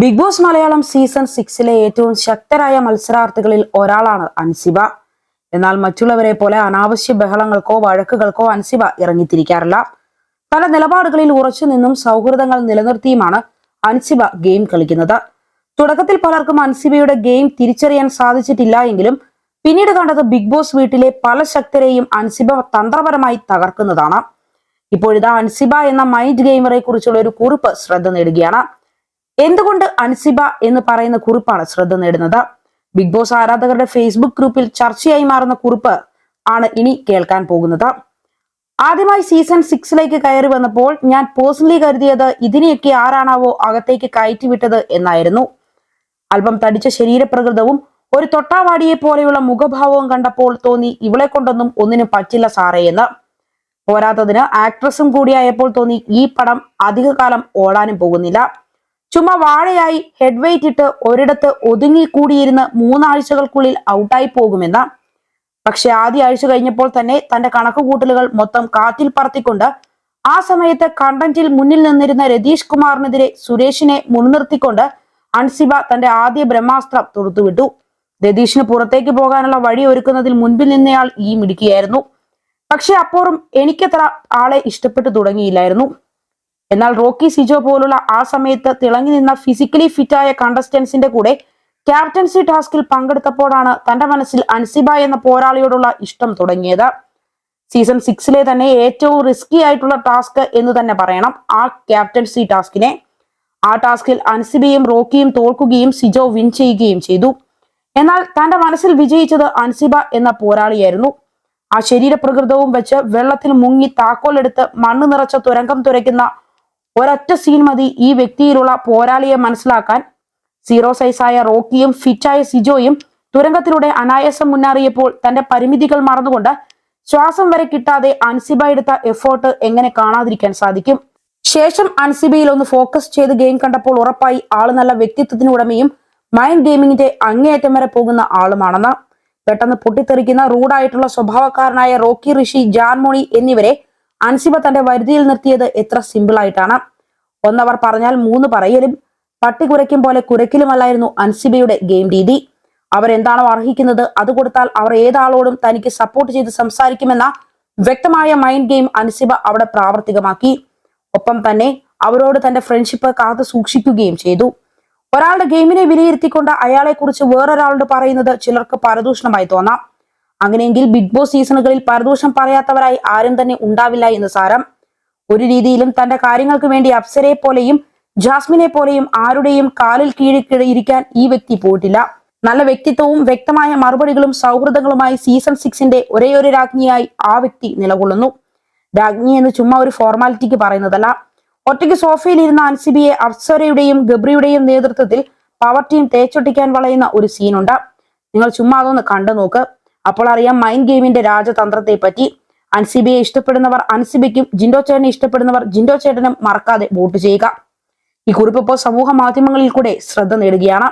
Big boss Malayalam season സിക്സിലെ ഏറ്റവും ശക്തരായ മത്സരാർത്ഥികളിൽ ഒരാളാണ് അൻസിബ. എന്നാൽ മറ്റുള്ളവരെ പോലെ അനാവശ്യ ബഹളങ്ങൾക്കോ വഴക്കുകൾക്കോ അൻസിബ ഇറങ്ങിത്തിരിക്കാറില്ല. പല നിലപാടുകളിൽ ഉറച്ചു നിന്നും സൗഹൃദങ്ങൾ നിലനിർത്തിയുമാണ് അൻസിബ ഗെയിം കളിക്കുന്നത്. തുടക്കത്തിൽ പലർക്കും അൻസിബയുടെ ഗെയിം തിരിച്ചറിയാൻ സാധിച്ചിട്ടില്ല എങ്കിലും പിന്നീട് കണ്ടത് ബിഗ് ബോസ് വീട്ടിലെ പല ശക്തരെയും അൻസിബ തന്ത്രപരമായി തകർക്കുന്നതാണ്. ഇപ്പോഴിതാ അൻസിബ എന്ന മൈൻഡ് ഗെയിമറെ കുറിച്ചുള്ള ഒരു കുറിപ്പ് ശ്രദ്ധ നേടുകയാണ്. എന്തുകൊണ്ട് അൻസിബ എന്ന് പറയുന്ന കുറിപ്പാണ് ശ്രദ്ധ നേടുന്നത്? ബിഗ് ബോസ് ആരാധകരുടെ ഫേസ്ബുക്ക് ഗ്രൂപ്പിൽ ചർച്ചയായി മാറുന്ന കുറിപ്പ് ആണ് ഇനി കേൾക്കാൻ പോകുന്നത്. ആദ്യമായി സീസൺ സിക്സിലേക്ക് കയറി വന്നപ്പോൾ ഞാൻ പേഴ്സണലി കരുതിയത് ഇതിനെയൊക്കെ ആരാണാവോ അകത്തേക്ക് കയറ്റിവിട്ടത് എന്നായിരുന്നു. അല്പം തടിച്ച ശരീരപ്രകൃതവും ഒരു തൊട്ടാവാടിയെ പോലെയുള്ള മുഖഭാവവും കണ്ടപ്പോൾ തോന്നി ഇവളെ കൊണ്ടൊന്നും ഒന്നിനും പറ്റില്ല സാറേ എന്ന്. പോരാത്തതിന് ആക്ട്രസും കൂടിയായപ്പോൾ തോന്നി ഈ പടം അധികകാലം ഓടാനും പോകുന്നില്ല. ചുമ്മാ വാഴയായി ഹെഡ് വെയിറ്റ് ഇട്ട് ഒരിടത്ത് ഒതുങ്ങിക്കൂടിയിരുന്ന് മൂന്നാഴ്ചകൾക്കുള്ളിൽ ഔട്ടായി പോകുമെന്ന. പക്ഷെ ആദ്യ ആഴ്ച കഴിഞ്ഞപ്പോൾ തന്നെ തന്റെ കണക്കുകൂട്ടലുകൾ മൊത്തം കാറ്റിൽ പറത്തിക്കൊണ്ട് ആ സമയത്ത് കണ്ടന്റിൽ മുന്നിൽ നിന്നിരുന്ന രതീഷ് കുമാറിനെതിരെ സുരേഷിനെ മുൻനിർത്തിക്കൊണ്ട് അൻസിബ തന്റെ ആദ്യ ബ്രഹ്മാസ്ത്രം തൊടുത്തുവിട്ടു. രതീഷിന് പുറത്തേക്ക് പോകാനുള്ള വഴി ഒരുക്കുന്നതിൽ മുൻപിൽ നിന്നയാൾ ഈ മിടുക്കിയായിരുന്നു. പക്ഷെ അപ്പോഴും എനിക്കത്ര ആളെ ഇഷ്ടപ്പെട്ടു തുടങ്ങിയില്ലായിരുന്നു. എന്നാൽ റോക്കി സിജോ പോലുള്ള ആ സമയത്ത് തിളങ്ങി നിന്ന ഫിസിക്കലി ഫിറ്റായ കണ്ടസ്റ്റൻസിന്റെ കൂടെ ക്യാപ്റ്റൻസി ടാസ്കിൽ പങ്കെടുത്തപ്പോഴാണ് തന്റെ മനസ്സിൽ അൻസിബ എന്ന പോരാളിയോടുള്ള ഇഷ്ടം തുടങ്ങിയത്. സീസൺ സിക്സിലെ തന്നെ ഏറ്റവും റിസ്കി ആയിട്ടുള്ള ടാസ്ക് എന്ന് തന്നെ പറയണം ആ ക്യാപ്റ്റൻസി ടാസ്കിനെ ആ ടാസ്കിൽ അൻസിബയും റോക്കിയും തോൽക്കുകയും സിജോ വിൻ ചെയ്യുകയും ചെയ്തു. എന്നാൽ തന്റെ മനസ്സിൽ വിജയിച്ചത് അൻസിബ എന്ന പോരാളിയായിരുന്നു. ആ ശരീരപ്രകൃതവും വെച്ച് വെള്ളത്തിൽ മുങ്ങി താക്കോലെടുത്ത് മണ്ണ് നിറച്ച തുരങ്കം തുരയ്ക്കുന്ന ഒരൊറ്റ സീൻ മതി. ഈ വ്യക്തിയിലുള്ള പോരാളിയെ മനസ്സിലാക്കാൻ സീറോ സൈസായ റോക്കിയും ഫിറ്റായ സിജോയും തുരങ്കത്തിലൂടെ അനായാസം മുന്നേറിയപ്പോൾ തന്റെ പരിമിതികൾ മറന്നുകൊണ്ട് ശ്വാസം വരെ കിട്ടാതെ അൻസിബ എടുത്ത എഫേർട്ട് എങ്ങനെ കാണാതിരിക്കാൻ സാധിക്കും? ശേഷം അൻസിബയിൽ ഒന്ന് ഫോക്കസ് ചെയ്ത് ഗെയിം കണ്ടപ്പോൾ ഉറപ്പായി ആൾ നല്ല വ്യക്തിത്വത്തിന് ഉടമയും മൈൻഡ് ഗെയിമിങ്ങിന്റെ അങ്ങേയറ്റം വരെ പോകുന്ന ആളുമാണെന്ന്. പെട്ടെന്ന് പൊട്ടിത്തെറിക്കുന്ന റൂഡായിട്ടുള്ള സ്വഭാവക്കാരനായ റോക്കി ഋഷി ജാൻമോണി എന്നിവരെ അൻസിബ തന്റെ വരുതിയിൽ നിർത്തിയത് എത്ര സിമ്പിൾ ആയിട്ടാണ്. ഒന്നവർ പറഞ്ഞാൽ മൂന്ന് പറയലും പട്ടി കുരയ്ക്കും പോലെ കുരക്കിലുമല്ലായിരുന്നു അൻസിബയുടെ ഗെയിം രീതി. അവരെന്താണോ അർഹിക്കുന്നത് അത് കൊടുത്താൽ അവർ ഏതാളോടും തനിക്ക് സപ്പോർട്ട് ചെയ്ത് സംസാരിക്കുമെന്ന വ്യക്തമായ മൈൻഡ് ഗെയിം അൻസിബ അവിടെ പ്രാവർത്തികമാക്കി. ഒപ്പം തന്നെ അവരോട് തന്റെ ഫ്രണ്ട്ഷിപ്പ് കാത്തു സൂക്ഷിക്കുകയും ചെയ്തു. ഒരാളുടെ ഗെയിമിനെ വിലയിരുത്തിക്കൊണ്ട് അയാളെക്കുറിച്ച് വേറൊരാളോട് പറയുന്നത് ചിലർക്ക് പരദൂഷണമായി തോന്നാം. അങ്ങനെയെങ്കിൽ ബിഗ് ബോസ് സീസണുകളിൽ പരദൂഷണം പറയാത്തവരായി ആരും തന്നെ ഉണ്ടാവില്ല എന്ന് സാരം. ഒരു രീതിയിലും തന്റെ കാര്യങ്ങൾക്ക് വേണ്ടി അപ്സരയെ പോലെയും ജാസ്മിനെ പോലെയും ആരുടെയും കാലിൽ കീഴിൽ ഇരിക്കാൻ ഈ വ്യക്തി പോയിട്ടില്ല. നല്ല വ്യക്തിത്വവും വ്യക്തമായ മറുപടികളും സൗഹൃദങ്ങളുമായി സീസൺ സിക്സിന്റെ ഒരേ ഒരു രാജ്ഞിയായി ആ വ്യക്തി നിലകൊള്ളുന്നു. രാജ്ഞി എന്ന് ചുമ്മാ ഒരു ഫോർമാലിറ്റിക്ക് പറയുന്നതല്ല. ഒറ്റയ്ക്ക് സോഫയിൽ ഇരുന്ന അൻസിബിയെ അപ്സരയുടെയും ഗബ്രിയുടെയും നേതൃത്വത്തിൽ പവർ ടീം തേച്ചൊട്ടിക്കാൻ വളയുന്ന ഒരു സീനുണ്ട് നിങ്ങൾ ചുമ്മാ അതൊന്ന് കണ്ടു നോക്ക് അപ്പോൾ അറിയാം മൈൻഡ് ഗെയിമിന്റെ രാജതന്ത്രത്തെ പറ്റി അൻസിബിയെ ഇഷ്ടപ്പെടുന്നവർ അൻസിബിക്കും ജിൻഡോ ചേട്ടനെ ഇഷ്ടപ്പെടുന്നവർ ജിൻഡോ ചേട്ടനും മറക്കാതെ വോട്ട് ചെയ്യുക. ഈ കുറിപ്പ് ഇപ്പോൾ സമൂഹ മാധ്യമങ്ങളിൽ കൂടെ ശ്രദ്ധ നേടുകയാണ്.